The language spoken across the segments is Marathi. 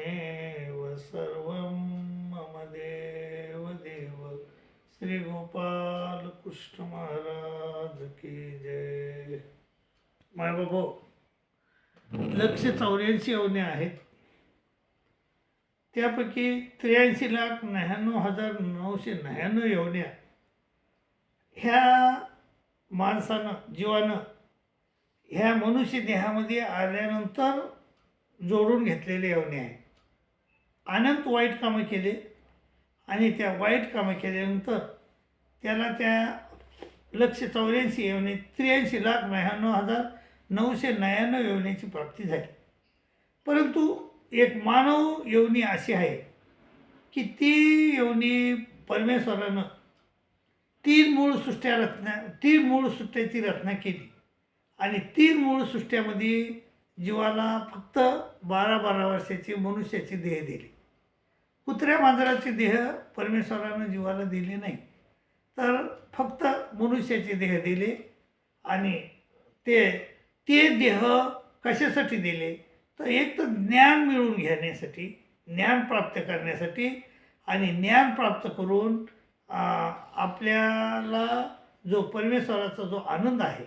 त्वमेव सर्वं मम देव देव। श्री गोपाल कृष्ण महाराज की जय। माय बाबो लक्ष चौऱ्याऐंशी अवने आहेत। त्यापैकी त्र्याऐंशी लाख नव्याण्णव हजार नऊशे नव्याण्णव एवढ्या ह्या माणसानं जीवानं ह्या मनुष्य देहामध्ये आल्यानंतर जोडून घेतलेले यवने आहेत। अनंत वाईट कामं केले आणि त्या वाईट कामं केल्यानंतर त्याला त्या लक्ष चौऱ्याऐंशी येवणे त्र्याऐंशी लाख नव्याण्णव हजार नऊशे नव्याण्णव येवण्याची प्राप्ती झाली. परंतु एक मानव येवणी अशी आहे की ती येवणी परमेश्वरानं तीन मूळ सृष्ट्या रचना तीन मूळ सृष्ट्याची रचना केली. आणि तीन मूळ सृष्ट्यामध्ये जीवाला फक्त बारा बारा वर्षाची मनुष्याची देह दिली. कुत्र्या मांजराचे देह परमेश्वरानं जीवाला दिले नाही. तर फक्त मनुष्याचे देह दिले आणि ते ते देह कशासाठी दिले? तर एक तर ज्ञान मिळवून घेण्यासाठी ज्ञान प्राप्त करण्यासाठी आणि ज्ञान प्राप्त करून आपल्याला जो परमेश्वराचा जो आनंद आहे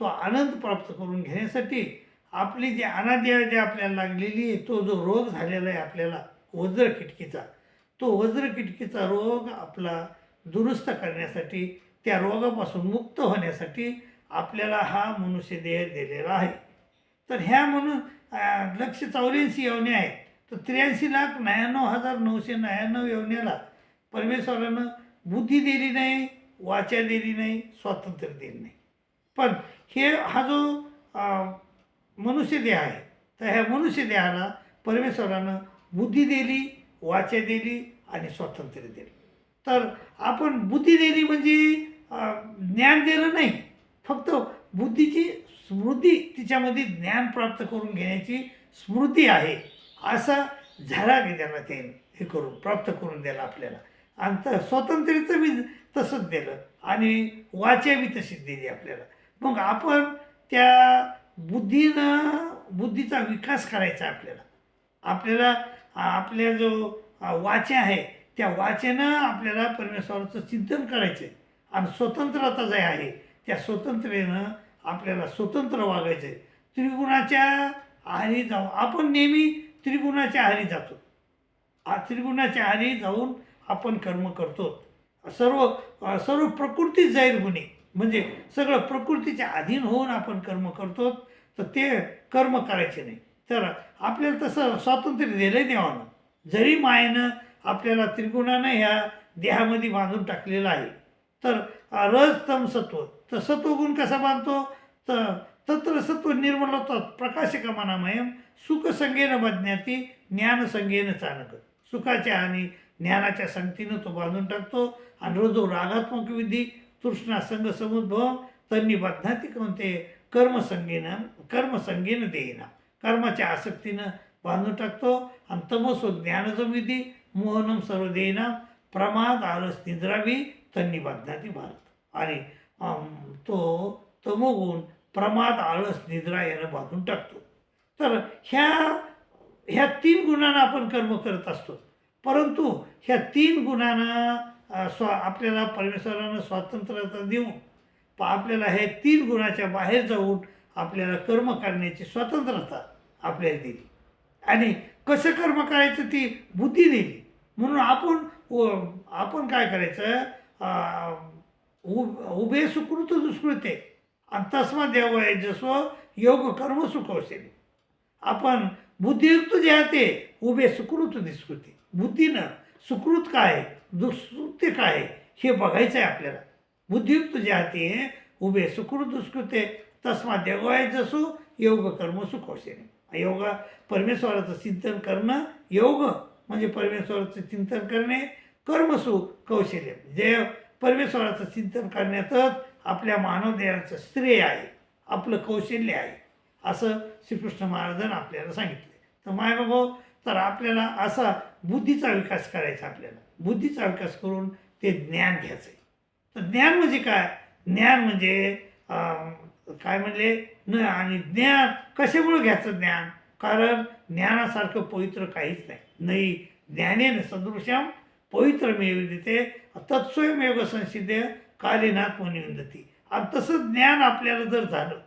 तो आनंद प्राप्त करून घेण्यासाठी आपली जी अनाद्या जी आपल्याला लागलेली आहे तो जो रोग झालेला आहे आपल्याला वज्र किटकीचा तो वज्र किटकीचा रोग आपला दुरुस्त करण्यासाठी त्या रोगापासून मुक्त होण्यासाठी आपल्याला हा मनुष्य देह दिलेला आहे. तर ह्या म्हणून लक्ष चौऱ्याऐंशी यवने आहेत. तर त्र्याऐंशी लाख नव्याण्णव हजार नऊशे नव्याण्णव यवन्याला परमेश्वरानं बुद्धी दिली नाही वाचा दिली नाही स्वातंत्र्य दिली नाही. पण हे हा जो मनुष्य देह आहे तर ह्या मनुष्य देहाला परमेश्वरानं बुद्धी दिली वाचा दिली आणि स्वातंत्र्य दिलं. तर आपण बुद्धी दिली म्हणजे ज्ञान दिलं नाही. फक्त बुद्धीची स्मृती तिच्यामध्ये ज्ञान प्राप्त करून घेण्याची स्मृती आहे. असा झाला की त्यांना ते हे करून प्राप्त करून द्यायला आपल्याला. आणि तर स्वातंत्र्याचं बी तसंच दिलं. आणि वाचा बी तशीच दिली आपल्याला. मग आपण त्या बुद्धीनं बुद्धीचा विकास करायचा आपल्याला. आपल्याला आपल्या जो वाचा आहे त्या वाचेनं आपल्याला परमेश्वराचं चिंतन करायचं आहे आणि स्वतंत्रता जे आहे त्या स्वतंत्रेनं आपल्याला स्वतंत्र वागायचं आहे त्रिगुणाच्या आहारी जाऊन आपण नेहमी त्रिगुणाच्या आहारी जातो. आ त्रिगुणाच्या आहारी जाऊन आपण कर्म करतो. सर्व सर्व प्रकृतीच जाहीर गुन्हे म्हणजे सगळं प्रकृतीच्या अधीन होऊन आपण कर्म करतो तर ते कर्म करायचे नाही. तर आपल्याला तसं स्वातंत्र्य दिलं देवानं. जरी मायेनं आपल्याला त्रिगुणानं ह्या देहामध्ये बांधून टाकलेलं आहे तर रज तम सत्व तर सत्वगुण कसा बांधतो? तर तत्र सत्व निर्मलत्व प्रकाशकमनामयम सुखसंगेनं बज्ञाती ज्ञानसंगेनं चाणक सुखाच्या आणि ज्ञानाच्या संगतीनं तो बांधून टाकतो. आणि रोजो रागात्मक विधी तृष्णा संघ समुद्भव तन्नी बध्नाती कोणते कर्मसंगेनं कर्मसंगेनं देईना कर्माच्या आसक्तीनं बांधून टाकतो. आणि तमसो ज्ञानजमिती मोहनम सर्व देईना प्रमाद आलस निद्रावी त्यांनी बध्नाती भारत. आणि तो तमोगुण प्रमाद आळस निद्रा यानं बांधून टाकतो. तर ह्या ह्या तीन गुणांना आपण कर्म करत असतो. परंतु ह्या तीन गुणांना स्व स्वा आपल्याला परमेश्वरानं स्वातंत्र्यता देऊन प आपल्याला हे तीन गुणाच्या बाहेर जाऊन आपल्याला कर्म करण्याची स्वतंत्रता आपल्याला दिली. आणि कसं कर्म करायचं ती बुद्धी दिली. म्हणून आपण आपण काय करायचं उ- उभे सुकृत दुष्कृते. आणि तस्मा देव आहे जसं योग कर्म सुखवसेने आपण बुद्धियुक्त जे आहे ते उभे सुकृत दुष्कृते. बुद्धीनं सुकृत काय आहे, दुष्कृत्य काय आहे, हे बघायचं आहे आपल्याला. बुद्धियुक्त जे आहे ते उभे सुकृत दुष्कृते. तस्मा देव आहे जसो योग कर्म सुखवसेने योगा परमेश्वराचं चिंतन करणं योग म्हणजे परमेश्वराचं चिंतन करणे कर्मसु कौशल्य. जे परमेश्वराचं चिंतन करण्यातच आपल्या मानवदेहाचं श्रेय आहे आपलं कौशल्य आहे असं श्रीकृष्ण महाराजांनी आपल्याला सांगितले. तर माय बाबा तर आपल्याला असा बुद्धीचा विकास करायचा आपल्याला. बुद्धीचा विकास करून ते ज्ञान घ्यायचं आहे तर ज्ञान म्हणजे काय? ज्ञान म्हणजे काय म्हणले? न आणि ज्ञान. कशामुळे घ्यायचं ज्ञान? कारण ज्ञानासारखं पवित्र काहीच नाही. नाही ज्ञानेन सदृशम पवित्र मिळते तत्स्वयमेव संसिद्धे कालीनाथ विंदती. आणि तसं ज्ञान आपल्याला जर झालं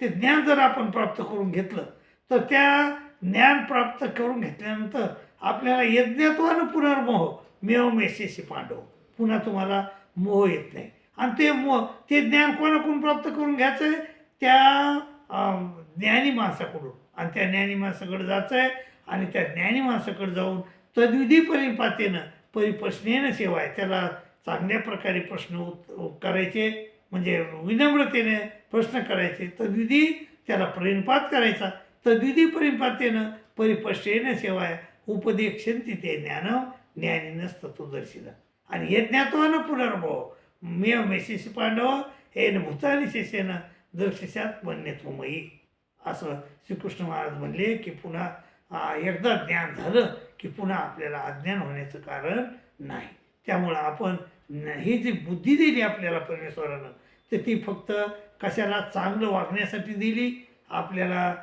ते ज्ञान जर आपण प्राप्त करून घेतलं तर त्या ज्ञान प्राप्त करून घेतल्यानंतर आपल्याला यज्ञत्वानं पुनर्मोह. मेव मेसेशी पांडव. पुन्हा तुम्हाला मोह येत नाही. आणि ते मोह ते ज्ञान कोणाकडून प्राप्त करून घ्यायचं आहे त्या ज्ञानी माणसाकडून. आणि त्या ज्ञानी माणसाकडे जायचं आहे आणि त्या ज्ञानी माणसाकडे जाऊन तद्विधी परिपातेनं परिप्रश्नेनं सेवा आहे. त्याला चांगल्या प्रकारे प्रश्न उत् करायचे म्हणजे विनम्रतेने प्रश्न करायचे. तद्विधी त्याला परिणपात करायचा. तद्विधी परिपातेनं परिप्रश्नेनं सेवा आहे. उपदेक्षंती ते ज्ञान तो तत्वदर्शिनं. आणि हे यज्ञात्वानं पुनर्भाव. मे शिष्य पांडव हे भूतानी शेषेनं दर्शशात मयी असं श्रीकृष्ण महाराज म्हणले की पुन्हा एकदा ज्ञान झालं की पुन्हा आपल्याला अज्ञान होण्याचं कारण नाही त्यामुळं आपण ही जी बुद्धी दिली आपल्याला परमेश्वरानं तर ती फक्त कशाला चांगलं वागण्यासाठी दिली आपल्याला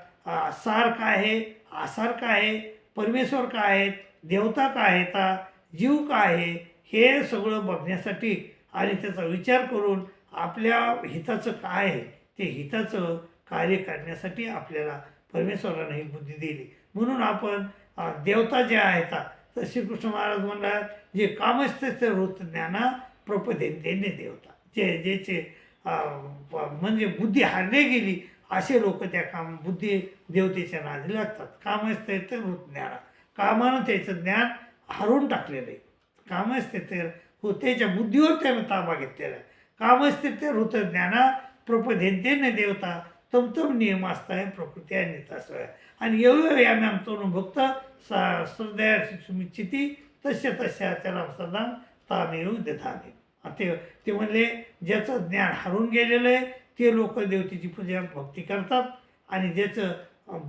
सार काय आहे आसार काय आहे परमेश्वर काय आहेत देवता काय आहे आ, जीव काय आहे हे सगळं बघण्यासाठी आणि त्याचा विचार करून आपल्या हिताचं काय आहे ते हिताचं कार्य करण्यासाठी आपल्याला परमेश्वरानं ही बुद्धी दिली. म्हणून आपण देवता ज्या आहेत तर श्रीकृष्ण महाराज म्हणतात जे कामस्ते वृत्त ज्ञाना प्रपदेने देवता. जे ज्याचे म्हणजे बुद्धी हारले गेली असे लोक त्या काम बुद्धी देवतेच्या नादी लागतात. कामस्ते ते वृत्त ज्ञाना. कामानं त्याचं ज्ञान हरवून टाकलेलं आहे. कामस्ते तर हो त्याच्या बुद्धीवर त्यानं ताबा घेतलेला आहे. कामस्ते ते वृत्त ज्ञाना प्रपदेने देवता तमतम नियम असताय प्रकृती आणि तसं आणि एवढं याम्याम आमचं भक्त सा श्रद्धया सुमिच्छिती तस्य तशा त्याला सदा तामेव दधामे. ते ते म्हणले ज्याचं ज्ञान हरून गेलेलं आहे ते लोक देवतेची पूजा भक्ती करतात आणि ज्याचं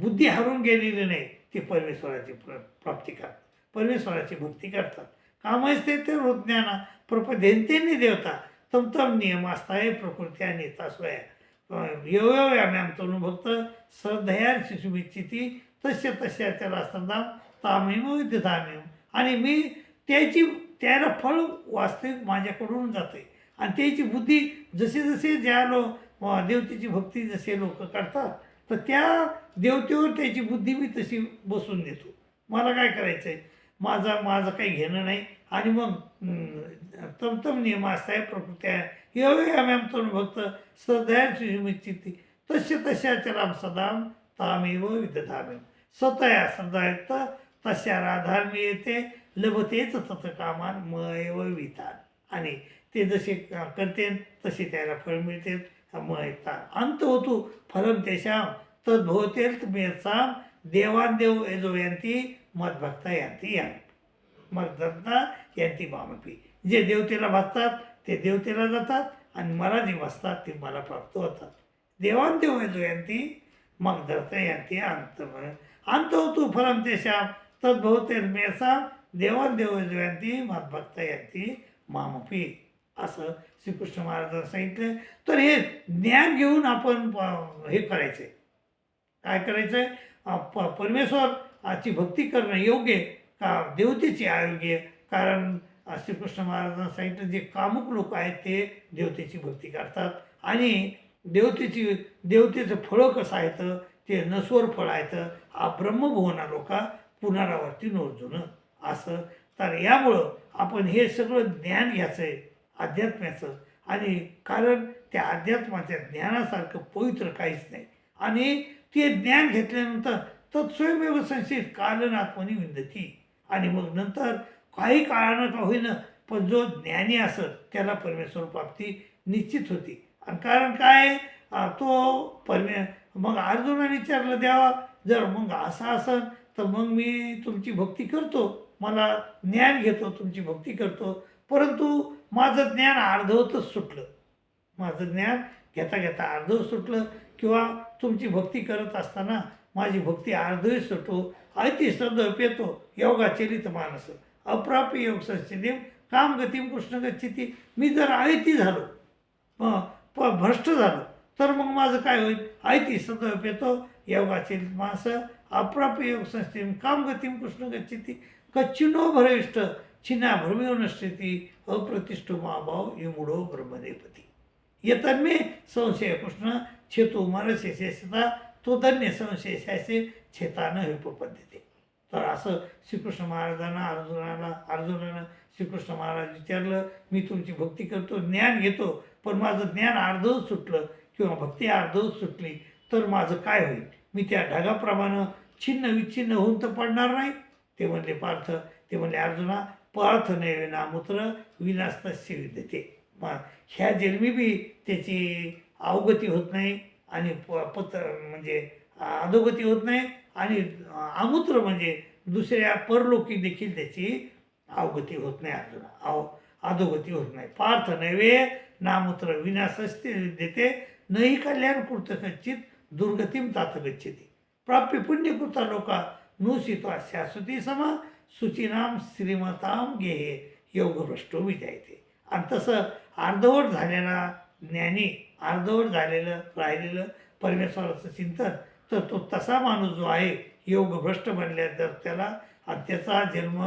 बुद्धी हरून गेलेली नाही ते परमेश्वराची प्र प्राप्ती करतात. परमेश्वराची भक्ती करतात. कामच ते ते ज्ञाना प्रपदेंतेने देवता. तम तम नियम असताय प्रकृती आणि तासवया भक्त श्रद्धया शिशुमिच्छिती तस्य तशा त्याला असताना तामेव विद्यतामेव आणि मी त्याची त्याला फळ वास्तविक माझ्याकडून जाते. आणि त्याची बुद्धी जसे जसे ज्या लो देवतेची भक्ती जसे लोक करतात तर त्या देवतेवर त्याची बुद्धी मी तशी बसून देतो मला काय करायचं आहे माझा माझं काही घेणं नाही. आणि मग तमतम नियम असताय प्रकृती आहे एवढे आम्ही आमचं भक्त श्रद्धया तसे तस्य तशा त्याला सदा तामेव विदधामेव. स्वतया श्रद्धायुक्त तशा राधार मी येते लभतेच तत कामान मयव विधान आणि ते जसे करते तसे त्याला फळ मिळते मयता अंत होतो फलम तेशाम तद्भवतेल मेसाम देवांदेव यजो यांती मदभक्ता यांती या. मग दत्ता यांती मामपी जे देवतेला भासतात ते देवतेला जातात आणि मला जे भासतात ते मला प्राप्त होतात. देवांदेव यजो यांती मग यांती अंत अंत होतो फलम तेशाम तद्भवते मेसा देवांदेव यजो यांती मदभक्ता यांती मामपी असं श्रीकृष्ण महाराजांना सांगितलं. तर हे ज्ञान घेऊन आपण हे करायचं आहे काय करायचं आहे प परमेश्वराची भक्ती करणं योग्य आहे. का देवतेची आरोग्य कारण श्रीकृष्ण महाराजांना सांगितलं जे कामुक लोक आहेत ते देवतेची भक्ती करतात. आणि देवतेची देवतेचं फळं कसं आहे तर ते नसवर फळ आहेत. हा ब्रह्मभुवना लोका पुनरावर्ती नोर्जुन. असं. तर यामुळं आपण हे सगळं ज्ञान घ्यायचं आहे अध्यात्म्याचं. आणि कारण त्या अध्यात्माच्या ज्ञानासारखं पवित्र काहीच नाही. आणि ते ज्ञान घेतल्यानंतर तत्स्वयमेव संशयित कालनात्मनी विंदती. आणि मग नंतर काही काळानं का होईना पण जो ज्ञानी असत त्याला परमेश्वर प्राप्ती निश्चित होती. आणि कारण काय? तो परमे मग अर्जुनाने विचारलं द्यावा जर मग असं असन तर मग मी तुमची भक्ती करतो. मला ज्ञान घेतो तुमची भक्ती करतो. परंतु माझं ज्ञान अर्धवतच सुटलं. माझं ज्ञान घेता घेता अर्धवत सुटलं. किंवा तुमची भक्ती करत असताना माझी भक्ती अर्धवत सुटो ऐती श्रद्धा पेतो योगा मानस. अप्राप्य योग संस्थितीम काम गतीम कृष्ण गच्छिती. मी जर आयती झालो प भ्रष्ट झालो तर मग माझं काय होईल? आयती श्रद्धा पेतो योगाचरित माणसं अप्राप्य योग संस्थेम कामगतीम कृष्ण गच्छती. कच्चिनो भरविष्ट छिना भ्रमिव नश्यती अप्रतिष्ठ महाभाव इमुडो ब्रह्मदेपती. येतन्मे संशय कृष्ण छेतू मरसे शेषता तो धन्य संशय छेतानं हे तर असं श्रीकृष्ण महाराजांना अर्जुनाला अर्जुनानं श्रीकृष्ण महाराज विचारलं मी तुमची भक्ती करतो ज्ञान घेतो पण माझं ज्ञान अर्धवट सुटलं किंवा भक्ती अर्धवट सुटली तर माझं काय होईल? मी त्या ढगाप्रमाणे छिन्न विच्छिन्न होऊन तर पडणार नाही? ते म्हणले पार्थ. ते म्हणले अर्जुना पार्थ नैवे नामूत्र विनास्तस्य विद्यते. मग ह्या जन्मी बी त्याची अवगती होत नाही आणि प पत्र म्हणजे अधोगती होत नाही आणि आमूत्र म्हणजे दुसऱ्या परलोकी देखील त्याची अवगती होत नाही अर्जुना अव अधोगती होत नाही. पार्थ नव्हे नामूत्र विनाशस्ते देते नही कल्याण कृत कच्चित दुर्गतीम तात गच्छती. प्राप्य पुण्यकृता लोका नुसितो शाश्वती समा सुचिनाम श्रीमताम गेहे योगभ्रष्टो विजायते. आणि तसं अर्धवट झालेला ज्ञानी अर्धवट झालेलं राहिलेलं परमेश्वराचं चिंतन तर तो तसा माणूस जो आहे योगभ्रष्ट बनल्या तर त्याला आणि त्याचा जन्म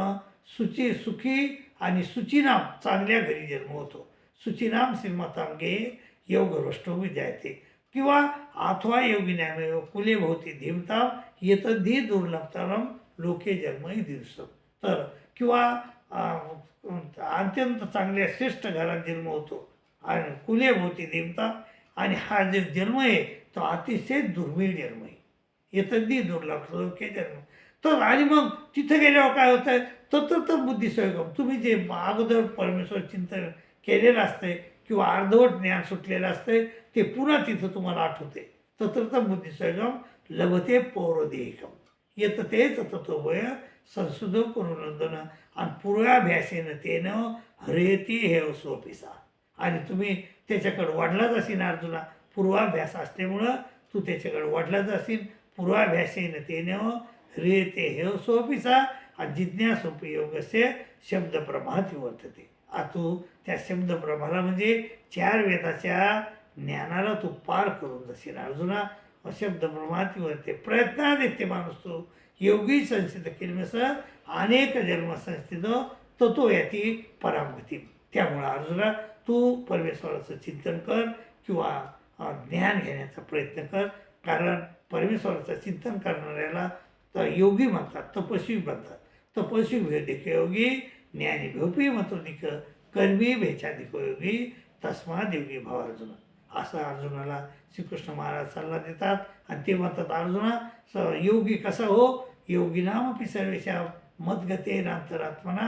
सुची सुखी आणि सुचिनाम चांगल्या घरी जन्म होतो. सुचिनाम श्रीमताम गे योगभ्रष्टो विजायते किंवा अथवा योगिन्यामेव कुले भोवती धीमताम येत धी दुर्लभतरम लोके जन्मही दिवस तर किंवा अत्यंत चांगल्या श्रेष्ठ घरात जन्म होतो. आणि कुले देवता आणि हा जो जन्म आहे तो अतिशय दुर्मिळ जन्म आहे. येतदी दुर्लक्ष लोके जन्म. तर आणि मग तिथं गेल्यावर काय होतं तत्र तर बुद्धिसयोगम तुम्ही जे अगोदर परमेश्वर चिंतन केलेलं असतंय किंवा अर्धवट ज्ञान सुटलेलं असतंय ते पुन्हा तिथं तुम्हाला आठवते तत्र तर बुद्धिसयोगम लभते पौरदेहिकम. येतं तेच तत्वय संशोधन करून आणि पूर्वाभ्यासेनं तेनं हरेती हे स्वपिसा आणि तुम्ही त्याच्याकडे वाढलाच असेल अर्जुना पूर्वाभ्यास असल्यामुळं तू त्याच्याकडे वाढलाच असेल पूर्वाभ्यासेनं तेन रे ते हे सोपीचा आणि जिज्ञासोपी योगस्य शब्दप्रमात वर्तते. आ तू त्या शब्दप्रमाला म्हणजे चार वेदाच्या ज्ञानाला तू पार करून जाशील अर्जुना. शब्दप्रमात वर्ते प्रयत्नात येते माणूस तो योगी संस्थित केल्यानुसार अनेक जन्म संस्थित तो याती परामगती त्यामुळं अर्जुना तू परमेश्वराचं चिंतन कर किंवा ज्ञान घेण्याचा प्रयत्न कर. कारण परमेश्वराचं चिंतन करणाऱ्याला तर योगी म्हणतात तपस्वी म्हणतात. तपस्वी म्हणजे भेदिक योगी ज्ञानी भोपी मतोदिक कर्मी भेचादिक योगी तस्माद योगी भाव अर्जुन. असं अर्जुनाला श्रीकृष्ण महाराज सल्ला देतात. आणि ते म्हणतात अर्जुना स योगी कसा हो? योगी नाम सर्वेशा मदगते नांतरात्मना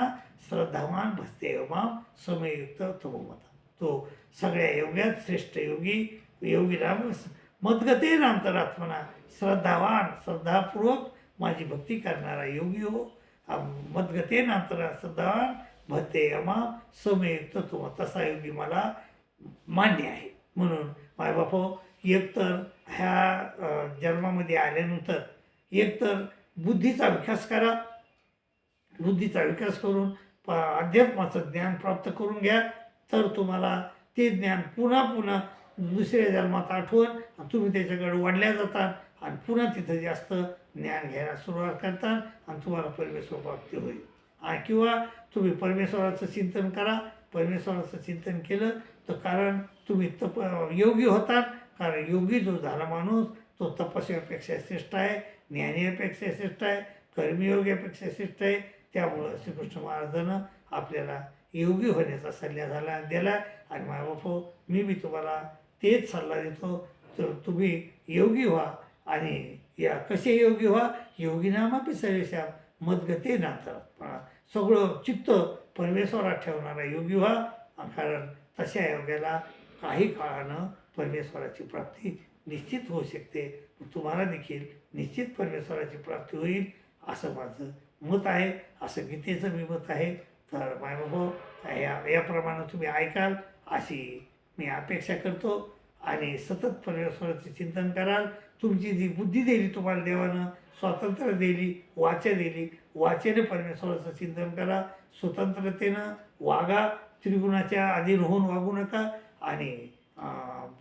श्रद्धावान भसते माम समयुक्त तमोमता. तो सगळ्या योग्यात श्रेष्ठ योगी योगी राम मदगते नांतरात्मना श्रद्धावान श्रद्धापूर्वक माझी भक्ती करणारा योगी हो. मदगते नांतरा श्रद्धावान भते अमाम समयुक्त तुम तसा योगी मला मान्य आहे. म्हणून माय मायबापो हो, एकतर ह्या जन्मामध्ये आल्यानंतर एकतर बुद्धीचा विकास करा बुद्धीचा विकास करून प अध्यात्माचं ज्ञान प्राप्त करून घ्या. तर तुम्हाला ते ज्ञान पुन्हा पुन्हा दुसऱ्या जन्मात आठवण आणि तुम्ही त्याच्याकडे वाढल्या जातात आणि पुन्हा तिथं जास्त ज्ञान घ्यायला सुरुवात करतात आणि तुम्हाला परमेश्वर प्राप्ती होईल. आणि किंवा तुम्ही परमेश्वराचं चिंतन करा. परमेश्वराचं चिंतन केलं तर कारण तुम्ही तप योगी होतात. कारण योगी जो झाला माणूस तो तपस्यापेक्षा श्रेष्ठ आहे ज्ञानीपेक्षा श्रेष्ठ आहे कर्मयोगापेक्षा श्रेष्ठ आहे त्यामुळं श्रीकृष्ण महाराजानं आपल्याला योगी होण्याचा सल्ला झाला दिला. आणि मायबापो मी बी तुम्हाला तेच सल्ला देतो. तर तुम्ही योगी व्हा आणि या कसे योगी व्हा? योगी नामापी सर्वेशा मदगते नांतर. सगळं चित्त परमेश्वरात ठेवणारा योगी व्हा. कारण तशा योग्याला काही काळानं परमेश्वराची प्राप्ती निश्चित होऊ शकते. तुम्हाला देखील निश्चित परमेश्वराची प्राप्ती होईल असं माझं मत आहे असं गीतेचं मी मत आहे. तर मायबाबा या याप्रमाणे तुम्ही ऐकाल अशी मी अपेक्षा करतो. आणि सतत परमेश्वराचे चिंतन कराल. तुमची जी बुद्धी दिली तुम्हाला देवानं स्वातंत्र्य दिली वाचा दिली वाचेने परमेश्वराचं चिंतन करा. स्वतंत्रतेनं वागा त्रिगुणाच्या अधीन होऊन वागू नका. आणि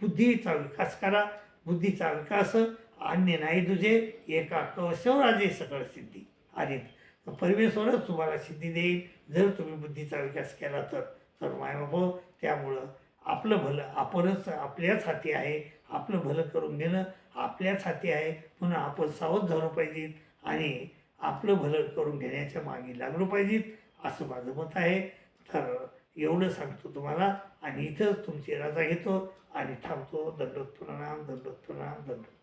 बुद्धीचा विकास करा. बुद्धीचा विकास अन्य नाही तुझे एका कवशवराजे सकळ सिद्धी. आणि परमेश्वरच तुम्हाला सिद्धी देईल. जर तुम्ही बुद्धीचा विकास केला तर तर मायबाप त्यामुळं आपलं भलं आपणच आपल्याच हाती आहे. आपलं भलं करून घेणं आपल्याच हाती आहे. म्हणून आपण सावध झालो पाहिजेत आणि आपलं भलं करून घेण्याच्या मागे लागलो पाहिजेत असं माझं मत आहे. तर एवढं सांगतो तुम्हाला आणि इथंच तुमची रजा घेतो आणि थांबतो. दंडोत प्रणाम दंडोत प्रणाम दंडोत